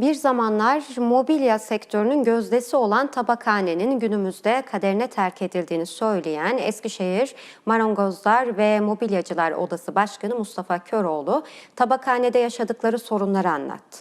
Bir zamanlar mobilya sektörünün gözdesi olan tabakhanenin günümüzde kaderine terk edildiğini söyleyen Eskişehir Marangozlar ve Mobilyacılar Odası Başkanı Mustafa Köroğlu, tabakhanede yaşadıkları sorunları anlattı.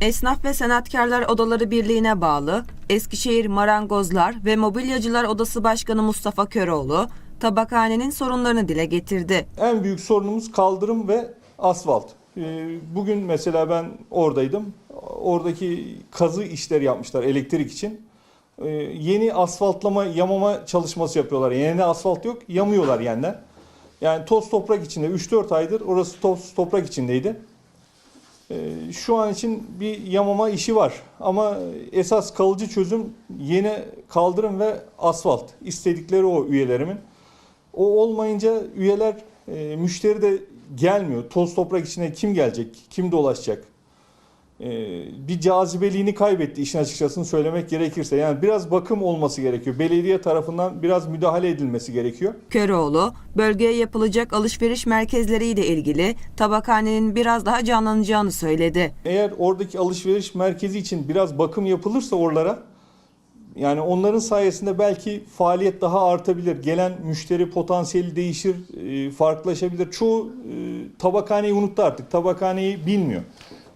Esnaf ve Sanatkarlar Odaları Birliği'ne bağlı Eskişehir Marangozlar ve Mobilyacılar Odası Başkanı Mustafa Köroğlu, tabakhanenin sorunlarını dile getirdi. En büyük sorunumuz kaldırım ve asfalt. Ee, Bugün mesela ben oradaydım. Oradaki kazı işleri yapmışlar elektrik için. Ee, Yeni asfaltlama, yamama çalışması yapıyorlar. Yeni asfalt yok, yamıyorlar yeniden. Yani toz toprak içinde 3-4 aydır orası toz toprak içindeydi. Ee, Şu an için bir yamama işi var. Ama esas kalıcı çözüm yeni kaldırım ve asfalt. İstedikleri o üyelerimin. O olmayınca üyeler, e, müşteri de gelmiyor. Toz toprak içine kim gelecek, kim dolaşacak? E, bir cazibeliğini kaybetti işin açıkçası söylemek gerekirse. Yani biraz bakım olması gerekiyor. Belediye tarafından biraz müdahale edilmesi gerekiyor. Köroğlu, bölgeye yapılacak alışveriş merkezleriyle ilgili tabakhanenin biraz daha canlanacağını söyledi. Eğer oradaki alışveriş merkezi için biraz bakım yapılırsa oralara yani onların sayesinde belki faaliyet daha artabilir. Gelen müşteri potansiyeli değişir, e, farklılaşabilir. Çoğu e, tabakhaneyi unuttu artık. Tabakhaneyi bilmiyor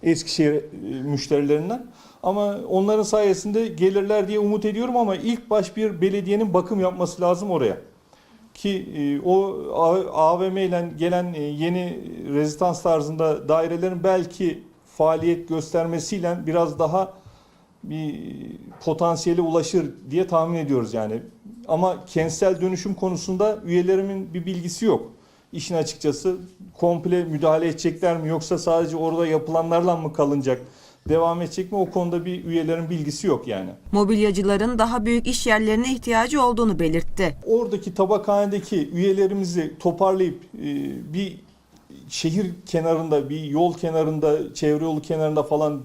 Eskişehir e, müşterilerinden. Ama onların sayesinde gelirler diye umut ediyorum ama ilk baş bir belediyenin bakım yapması lazım oraya. Ki o AVM ile gelen yeni rezidans tarzında dairelerin belki faaliyet göstermesiyle biraz daha bir potansiyele ulaşır diye tahmin ediyoruz yani. Ama kentsel dönüşüm konusunda üyelerimin bir bilgisi yok. İşin açıkçası komple müdahale edecekler mi yoksa sadece orada yapılanlarla mı kalınacak? Devam edecek mi? O konuda bir üyelerin bilgisi yok yani. Mobilyacıların daha büyük iş yerlerine ihtiyacı olduğunu belirtti. Oradaki tabakhanedeki üyelerimizi toparlayıp e, bir şehir kenarında, bir yol kenarında, çevre yolu kenarında falan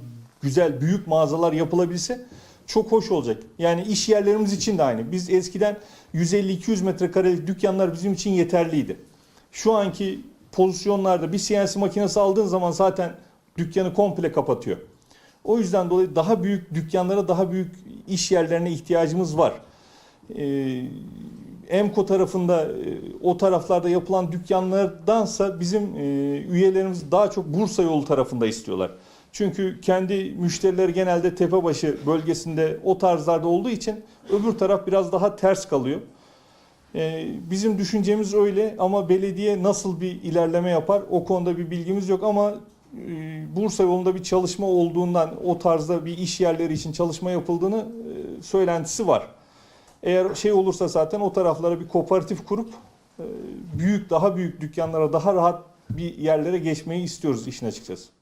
güzel büyük mağazalar yapılabilse çok hoş olacak. Yani iş yerlerimiz için de aynı. Biz eskiden 150-200 metrekarelik dükkanlar bizim için yeterliydi. Şu anki pozisyonlarda bir CNC makinesi aldığın zaman zaten dükkanı komple kapatıyor. O yüzden dolayı daha büyük dükkanlara, daha büyük iş yerlerine ihtiyacımız var. Ee, Emko tarafında e, o taraflarda yapılan dükkanlardansa bizim e, üyelerimiz daha çok Bursa yolu tarafında istiyorlar. Çünkü kendi müşterileri genelde Tepebaşı bölgesinde o tarzlarda olduğu için öbür taraf biraz daha ters kalıyor. Ee, Bizim düşüncemiz öyle ama belediye nasıl bir ilerleme yapar o konuda bir bilgimiz yok ama e, Bursa yolunda bir çalışma olduğundan o tarzda bir iş yerleri için çalışma yapıldığını e, söylentisi var. Eğer şey olursa zaten o taraflara bir kooperatif kurup e, büyük daha büyük dükkanlara daha rahat bir yerlere geçmeyi istiyoruz işin açıkçası.